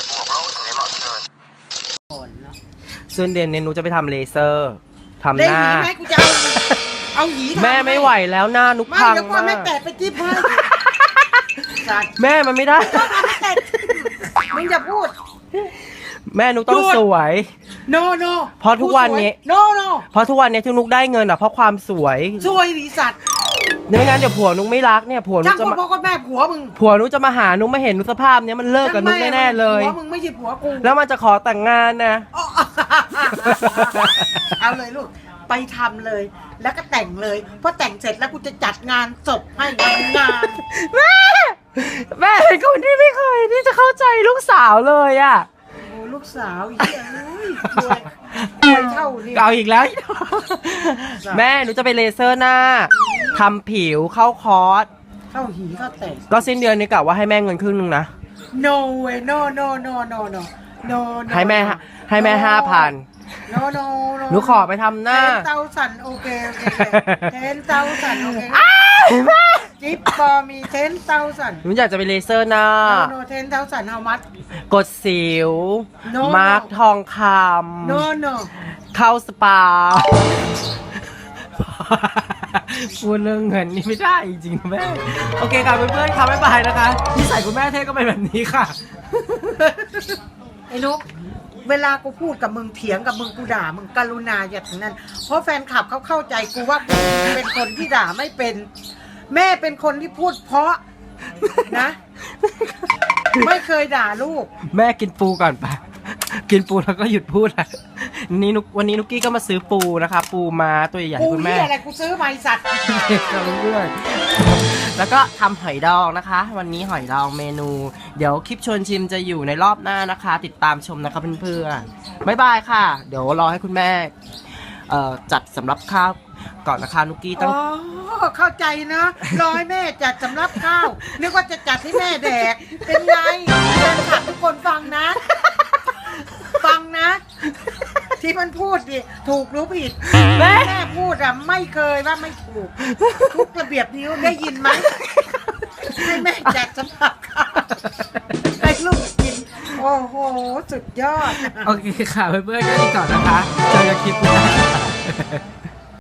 ายบวกโลกถึงได้เหมาะเชิญก่อนเนาะส่วนเดือนนี้หนูจะไปทำเลเซอร์ทำได้หน้าหนีไหมกูจะเอาเอาหนีทำแม่ไม่ไหวแล้วหน้านุกไม่พังเดี๋ยวก่อนมาแม่กแตะไปจิ๊บให้สัตว์แม่มันไม่ได้ ไม่แตะมึงอย่าพูด แม่นุกต้องหยุดสวย no no เพราะทุกวันนี้ no no เพราะทุกวันนี้ที่นุกได้เงินอะเพราะความสวย ช่วยดิสัตว์ ไม่งั้นเดี๋ยวผัวนุกไม่รักเนี่ยผัวนุช่ากงจะพ่อมาพ่อก็แม่ผัวมึงผัวนุกจะมาหานุกมาเห็นนุกสภาพเนี้ยมันเลิกกับนุกแน่ๆเลย ผัวมึงไม่ใช่ผัวกูแล้วมันจะขอแต่งงานนะ อ๋อ เอาเลยลูก ไปทำเลย แล้วก็แต่งเลยพอแต่งเสร็จแล้วกูจะจัดงานศพให้งานงานแม่แม่เป็นคนที่ไม่เคยที่จะเข้าใจลูกสาวเลยอะโอ้ลูกสาวเหี้ยเอ้ยรวยรวยเท่านี่ เอาอีกแล้ว แม่หนูจะไปเลเซอร์หน้า ทำผิวเข้าคอร์สเข้าหีเข้าแต่งก็สิ้นเดือนนี้กะว่าให้แม่เงินครึ่งนึงนะ no way no no no no no no no ให้แม่ฮะให้แม่ห้าพัน no no no หนูขอไปทำหน้าเตาสันโอเคโอเคเทนเตาสันโอเคจิ๊บพอมีเทนเตาสันหนูอยากจะไปเลเซอร์หน้า no no เทนเตาสัน how much กดสิว No, มาร์ก no. ทองค no no ำเข้าสปา พูดเรื่องเงินนี่ไม่ได้จริงๆนะแม่ โอเคค่ะเพื่อนๆค่ะบ๊ายบายนะคะนิสัยคุณแม่เท่ก็เป็นแบบนี้ค่ะ ไอ้นุกเวลากูพูดกับมึงเถียงกับมึงกูด่ามึงกรุณาอย่าถึงนั้น เพราะแฟนคลับเขาเข้าใจกูว่ากูเป็นคนที่ด่าไม่เป็น แม่เป็นคนที่พูดเพราะนะ ไม่เคยด่าลูก แม่กินปูก่อนปะ กินปูแล้วก็หยุดพูดอะนี่นุกวันนี้นุกกี้ก็มาซื้อปูนะคะ ปูมาตัวใหญ่ๆกูให้คุณเหีแม่ยอะไรกูซื้อไมาไอ้สัตว์กับเพื่อนๆแล้วก็ทำหอยดองนะคะ วันนี้หอยดองเมนู เดี๋ยวคลิปชวนชิมจะอยู่ในรอบหน้านะคะ ติดตามชมนะคะเพื่อนๆบ๊ายบายค่ะ เดี๋ยวรอให้คุณแม่เอ่อจัดสำรับข้าวก่อนนะคะนุกกี้อ๋ต้องอเข้าใจนะรอให้แม่จัดสำรับข้าวนึกว่าจะจัดให้แม่แดกเป็นไงแฟนคลับทุกคนฟังนะฟังนะ ที่มันพูดดิถูกหรือผิดแม่แม่พูดอะไม่เคยว่าไม่ถูก ทุกระเบียบนิ้วได้ยินไหมให้แม่จัดสำหรับข้าวให้ลูกกิน โอ้โห สุดยอด โอเคค่ะเพื่อนๆก็ดีก่อนนะคะเจอกันคลิปหน้า